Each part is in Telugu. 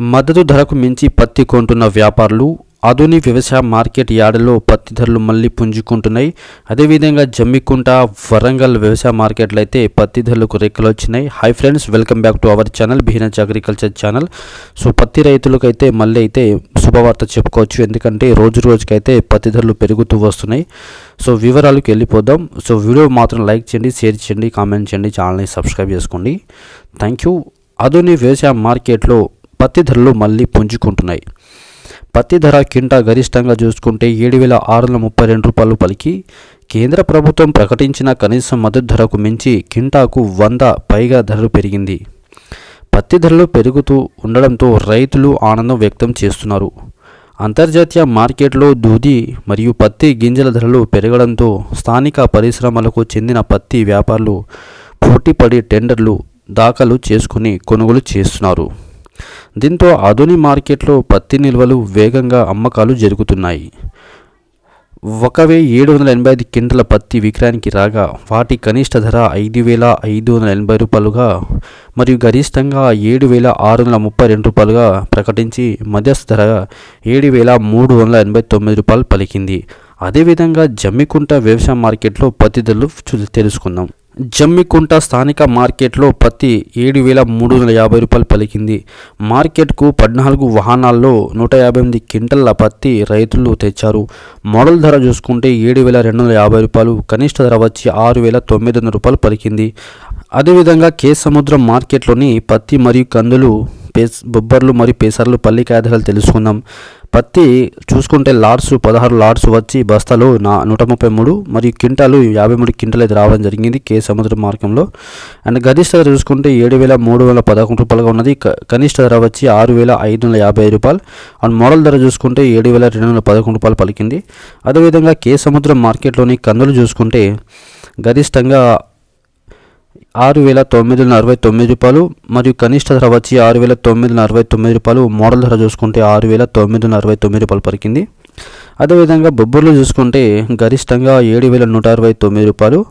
మద్దతు ధరకు మించి పత్తి కొంటున్న వ్యాపారులు ఆధునిక వ్యవసాయ మార్కెట్ యార్డులో పత్తి ధరలు మళ్ళీ పుంజుకుంటున్నాయి. అదేవిధంగా జమ్మికుంట వరంగల్ వ్యవసాయ మార్కెట్లు అయితే పత్తి ధరలకు రెక్కలు వచ్చినాయి. Hi friends welcome back to our channel బిహినచ్ agriculture channel. So పత్తి రైతులకైతే మళ్ళీ అయితే శుభవార్త చెప్పుకోవచ్చు. ఎందుకంటే రోజు రోజుకైతే పత్తి ధరలు పెరుగుతూ వస్తున్నాయి. సో వివరాలకు వెళ్ళిపోదాం. సో వీడియో మాత్రం లైక్ చేయండి షేర్ చేయండి కామెంట్ చేయండి ఛానల్ని సబ్స్క్రైబ్ చేసుకోండి. Thank you. ఆధునిక వ్యవసాయ మార్కెట్లో పత్తి ధరలు మళ్ళీ పుంజుకుంటున్నాయి. పత్తి ధర కింటా గరిష్టంగా చూసుకుంటే ఏడు వేల ఆరు వందల ముప్పై రెండు రూపాయలు పలికి. కేంద్ర ప్రభుత్వం ప్రకటించిన కనీస మద్దతు ధరకు మించి కింటాకు వంద పైగా ధరలు పెరిగింది. పత్తి ధరలు పెరుగుతూ ఉండడంతో రైతులు ఆనందం వ్యక్తం చేస్తున్నారు. అంతర్జాతీయ మార్కెట్లో దూది మరియు పత్తి గింజల ధరలు పెరగడంతో స్థానిక పరిశ్రమలకు చెందిన పత్తి వ్యాపారులు పోటీపడి టెండర్లు దాఖలు చేసుకుని కొనుగోలు చేస్తున్నారు. దీంతో ఆధునిక మార్కెట్లో పత్తి నిల్వలు వేగంగా అమ్మకాలు జరుగుతున్నాయి. ఒక వెయ్యి ఏడు వందల ఎనభై ఐదు క్వింటల పత్తి విక్రయానికి రాగా వాటి కనిష్ట ధర ఐదు వేల ఐదు వందల ఎనభై రూపాయలుగా మరియు గరిష్టంగా ఏడు వేల ఆరు వందల ముప్పై రెండు రూపాయలుగా ప్రకటించి మధ్యస్థ ధర ఏడు వేల మూడు వందల ఎనభై తొమ్మిది రూపాయలు పలికింది. అదేవిధంగా జమ్మికుంట వ్యవసాయ మార్కెట్లో పత్తి ధరలు చూ- తెలుసుకుందాం. జమ్మికుంట స్థానిక మార్కెట్లో పత్తి ఏడు వేల మూడు వందల యాభై రూపాయలు పలికింది. మార్కెట్కు పద్నాలుగు వాహనాల్లో నూట యాభై ఎనిమిది క్వింటల్ల పత్తి రైతులు తెచ్చారు. మోడల్ ధర చూసుకుంటే ఏడు వేల రెండు వందల యాభై రూపాయలు కనిష్ట ధర వచ్చి ఆరు వేల తొమ్మిది వందల రూపాయలు పలికింది. అదేవిధంగా కే సముద్రం మార్కెట్లోని పత్తి మరియు కందులు పేస్ బొబ్బర్లు మరియు పేసర్లు పల్లి ధరలు తెలుసుకుందాం. పత్తి చూసుకుంటే లాడ్స్ పదహారు లాడ్స్ వచ్చి బస్తాలు నా నూట ముప్పై మూడు మరియు క్వింటాలు యాభై మూడు క్వింటాలు అయితే రావడం జరిగింది కే సముద్ర మార్గంలో. అండ్ గరిష్ట ధర చూసుకుంటే ఏడు వేల మూడు వందల పదకొండు రూపాయలుగా ఉన్నది. కనిష్ట ధర వచ్చి ఆరు వేల ఐదు వందల యాభై ఐదు రూపాయలు. అండ్ మోడల్ ధర చూసుకుంటే ఏడు వేల రెండు వందల పదకొండు రూపాయలు పలికింది. అదేవిధంగా కే సముద్రం మార్కెట్లోని కందులు చూసుకుంటే గరిష్టంగా ఆరు వేల తొమ్మిది వందల అరవై తొమ్మిది రూపాయలు మరియు కనిష్ట ధర వచ్చి ఆరు వేల తొమ్మిది వందల అరవై తొమ్మిది రూపాయలు మోడల్ ధర చూసుకుంటే ఆరు వేల తొమ్మిది వందల అరవై తొమ్మిది రూపాయలు పలికింది. అదేవిధంగా బొబ్బర్లు చూసుకుంటే గరిష్టంగా ఏడు వేల నూట అరవై తొమ్మిది రూపాయలు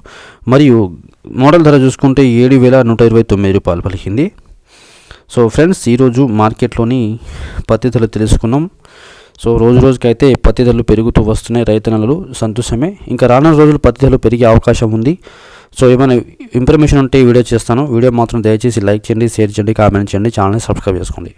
మరియు మోడల్ ధర చూసుకుంటే ఏడు వేల నూట ఇరవై తొమ్మిది రూపాయలు పలికింది. సో ఫ్రెండ్స్ ఈరోజు మార్కెట్లోని పత్తి ధరలు తెలుసుకున్నాం. సో రోజు రోజుకైతే పత్తి ధరలు పెరుగుతూ వస్తున్నాయి రైతన్నలు సంతోషమే. ఇంకా రానున్న రోజులు పత్తి ధరలు పెరిగే అవకాశం ఉంది. సో ఏమైనా ఇన్ఫర్మేషన్ ఉంటే ఈ వీడియో చేస్తాను. వీడియో మాత్రం దయచేసి లైక్ చేయండి షేర్ చేయండి కామెంట్ చేయండి ఛానల్ని సబ్స్క్రైబ్ చేసుకోండి.